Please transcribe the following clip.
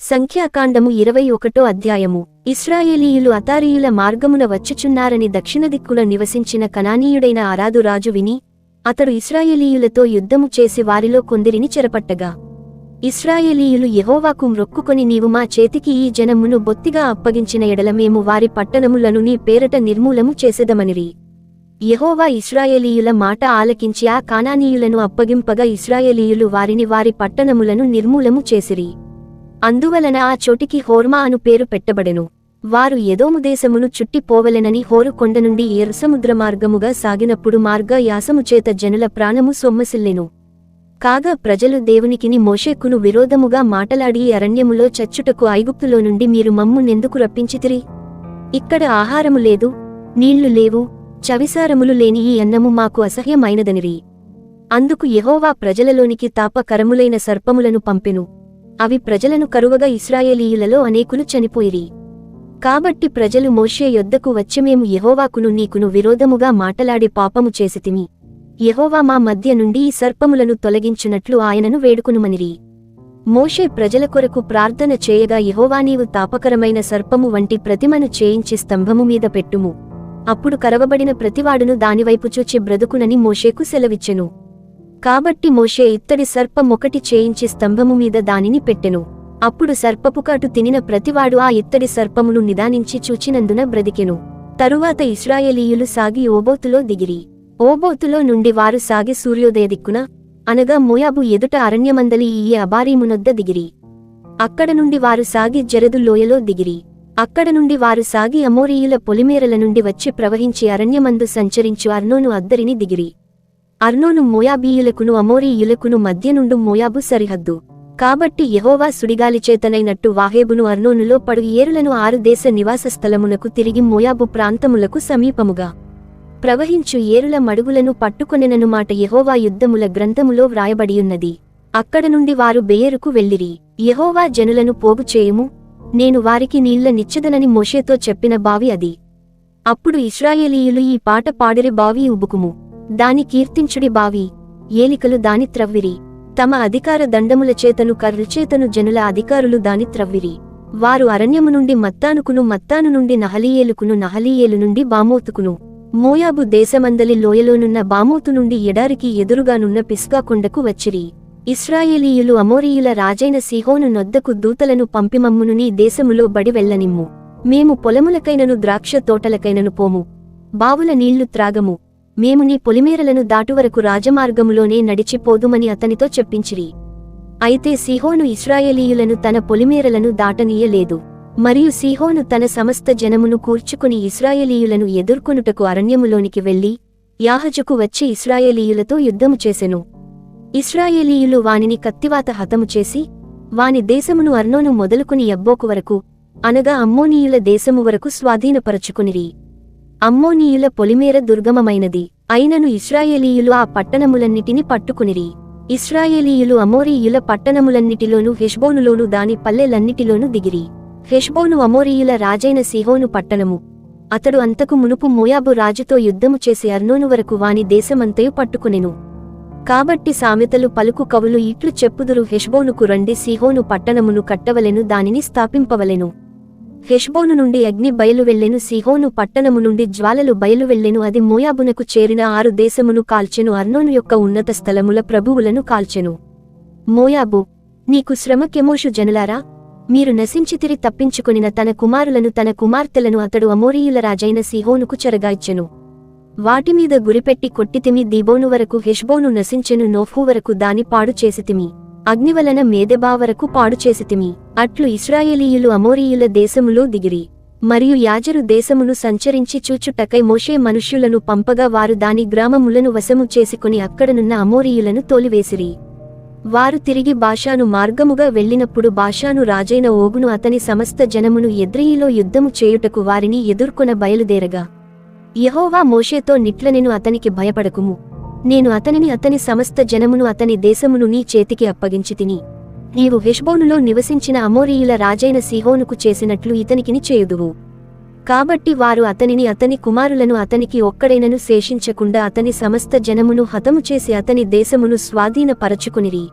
సంఖ్యాకాండము ఇరవై ఒకటో అధ్యాయము. ఇస్రాయేలీయులు అతారీయుల మార్గమున వచ్చుచున్నారని దక్షిణ దిక్కుల నివసించిన కనానీయుడైన అరాదు రాజు విని అతడు ఇస్రాయేలీయులతో యుద్ధము చేసి వారిలో కొందిరిని చెరపట్టగా ఇస్రాయేలీయులు యహోవాకు మ్రొక్కుకొని నీవు మా చేతికి ఈ జనమును బొత్తిగా అప్పగించిన ఎడల మేము వారి పట్టణములను నీ పేరట నిర్మూలము చేసెదమనిరి. యహోవా ఇస్రాయేలీయుల మాట ఆలకించి ఆ కానానీయులను అప్పగింపగా ఇస్రాయేలీయులు వారిని వారి పట్టణములను నిర్మూలము చేసిరి. అందువలన ఆ చోటికి హోర్మా అను పేరు పెట్టబడెను. వారు ఎదోము దేశమును చుట్టిపోవలెనని హోరుకొండ నుండి ఎరుసముద్ర మార్గముగా సాగినప్పుడు మార్గ యాసముచేత జనుల ప్రాణము సొమ్మసిల్లెను. కాగా ప్రజలు దేవునికిని మోషేకును విరోధముగా మాటలాడి అరణ్యములో చచ్చుటకు ఐగుప్తులో నుండి మీరు మమ్ము నెందుకు రప్పించితిరి? ఇక్కడ ఆహారము లేదు నీళ్ళు లేవు చవిసారములు లేని ఈ అన్నము మాకు అసహ్యమైనదనిరి. అందుకు యహోవా ప్రజలలోనికి తాపకరములైన సర్పములను పంపెను. అవి ప్రజలను కరువగా ఇస్రాయేలీయులలో అనేకులు చనిపోయిరి. కాబట్టి ప్రజలు మోషే యొద్దకు వచ్చి మేము యెహోవాకును నీకును విరోధముగా మాటలాడి పాపము చేసితిమి. యహోవా మా మధ్య నుండి ఈ సర్పములను తొలగించినట్లు ఆయనను వేడుకునుమనిరి. మోషే ప్రజల కొరకు ప్రార్థన చేయగా యహోవా నీవు తాపకరమైన సర్పము వంటి ప్రతిమను చేయించి స్తంభము మీద పెట్టుము. అప్పుడు కరవబడిన ప్రతివాడును దానివైపు చూచి బ్రతుకునని మోషేకు సెలవిచ్చెను. కాబట్టి మోషే ఇత్తడి సర్పం ఒకటి చేయించి స్తంభము మీద దానిని పెట్టెను. అప్పుడు సర్పపుకాటు తినిన ప్రతివాడు ఆ ఇత్తడి సర్పమును నిదానించి చూచినందున బ్రతికెను. తరువాత ఇస్రాయేలీయులు సాగి ఓబోతులో దిగిరి. ఓబోతులో నుండి వారు సాగి సూర్యోదయ దిక్కున అనగా మోయాబు ఎదుట అరణ్యమందలి ఈ అబారీమునొద్ద దిగిరి. అక్కడ నుండి వారు సాగి జరదు లోయలో దిగిరి. అక్కడ నుండి వారు సాగి అమోరీయుల పొలిమేరల నుండి వచ్చి ప్రవహించి అరణ్యమందు సంచరించు అర్నోను అద్దరిని దిగిరి. అర్నోను మోయాబీయులకును అమోరీయులకును మధ్య నుండు మోయాబు సరిహద్దు. కాబట్టి యహోవా సుడిగాలి చేతనైనట్టు వాహేబును అర్నోనులో పడు ఏరులను ఆరు దేశ నివాస స్థలమునకు తిరిగి మోయాబు ప్రాంతములకు సమీపముగా. ప్రవహించు ఏరుల మడుగులను పట్టుకొనెనను మాట యహోవా యుద్ధముల గ్రంథములో వ్రాయబడియున్నది. అక్కడ నుండి వారు బెయేరుకు వెళ్ళిరి. యహోవా జనులను పోగు చేయుము. నేను వారికి నీళ్ళ నిచ్చదనని మోషేతో చెప్పిన బావి అది. అప్పుడు ఇస్రాయేలీయులు ఈ పాట పాడిరి బావి ఉబుకుము. దాని కీర్తించుడి బావి ఏలికలు దాని త్రవ్విరి. తమ అధికార దండముల చేతను కర్రచేతను జనుల అధికారులు దాని త్రవ్విరి. వారు అరణ్యము నుండి మత్తానుకును మత్తాను నుండి నహలీయేలుకును నహలీయేలు నుండి బామోతుకును. మోయాబు దేశమందలి లోయలోనున్న బామోతు నుండి ఎడారికి ఎదురుగానున్న పిస్గా కొండకు వచ్చిరి. ఇస్రాయేలీయులు అమోరీయుల రాజైన సిహోను నొద్దకు దూతలను పంపిమమ్మును నీ దేశములో బడి వెళ్ళనిమ్ము. మేము పొలములకైనను ద్రాక్ష తోటలకైనను పోము. బావుల నీళ్ళు త్రాగము. మేము నీ పొలిమేరలను దాటువరకు రాజమార్గములోనే నడిచిపోదుమని అతనితో చెప్పించిరి. అయితే సిహోను ఇస్రాయేలీయులను తన పొలిమేరలను దాటనీయలేదు. మరియు సిహోను తన సమస్త జనమును కూర్చుకుని ఇస్రాయేలీయులను ఎదుర్కొనుటకు అరణ్యములోనికి వెళ్ళి యాహజుకు వచ్చి ఇస్రాయేలీయులతో యుద్ధము చేసెను. ఇస్రాయేలీయులు వానిని కత్తివాత హతము చేసి వాని దేశమును అర్నోను మొదలుకుని ఎబ్బోకు వరకు అనగా అమ్మోనీయుల దేశము వరకు స్వాధీనపరచుకునిరి. అమ్మోనీయుల పొలిమేర దుర్గమమైనది. అయినను ఇస్రాయేలీయులు ఆ పట్టణములన్నిటిని పట్టుకునిరి. ఇస్రాయేలీయులు అమోరీయుల పట్టణములన్నిటిలోనూ హెష్బోనులోను దాని పల్లెలన్నిటిలోనూ దిగిరి. హెష్బోను అమోరీయుల రాజైన సిహోను పట్టణము. అతడు అంతకు మునుపు మోయాబు రాజుతో యుద్ధము చేసి అర్నోను వరకు వాని దేశమంతయు పట్టుకునెను. కాబట్టి సామెతలు పలుకు కవులు ఇట్లు చెప్పుదురు హెష్బోనుకు రండి సిహోను పట్టణమును కట్టవలెను దానిని స్థాపింపవలెను. హెష్బోను నుండి అగ్ని బయలువెళ్ళెను సిహోను పట్టణము నుండి జ్వాలలు బయలువెళ్ళెను అది మోయాబునకు చేరిన ఆరు దేశమును కాల్చెను అర్నోను యొక్క ఉన్నత స్థలముల ప్రభువులను కాల్చెను. మోయాబు నీకు శ్రమ కెమోషు జనులారా మీరు నశించితిరి తప్పించుకొనిన తన కుమారులను తన కుమార్తెలను అతడు అమోరీయుల రాజైన సిహోనుకు చెరగాయిచ్చెను వాటిమీద గురిపెట్టి కొట్టితిమి దీబోను వరకు హెష్బోను నశించెను నోఫు వరకు దాని పాడు చేసితిమి. అగ్నివలన మేదెబా వరకు పాడు చేసితిమి అట్లు ఇస్రాయేలీయులు అమోరీయుల దేశములో దిగిరి. మరియు యాజరు దేశమును సంచరించి చూచుటకై మోషే మనుష్యులను పంపగా వారు దాని గ్రామములను వశము చేసుకుని అక్కడనున్న అమోరీయులను తోలివేసిరి. వారు తిరిగి బాషాను మార్గముగా వెళ్ళినప్పుడు బాషాను రాజైన ఓగును అతని సమస్త జనమును ఎద్రియిలో యుద్ధము చేయుటకు వారిని ఎదుర్కొన బయలుదేరగా. యహోవా మోషేతో నిట్లనెను అతనికి భయపడకుము. నేను అతనిని అతని సమస్త జనమును అతని దేశమును నీ చేతికి అప్పగించి తిని నీవు హెష్బోనులో నివసించిన అమోరీయుల రాజైన సిహోనుకు చేసినట్లు ఇతనికిని చేయుదువు. కాబట్టి వారు అతనిని అతని కుమారులను అతనికి ఒక్కడైనను శేషించకుండా అతని సమస్త జనమును హతము చేసి అతని దేశమును స్వాధీనపరచుకునిరి.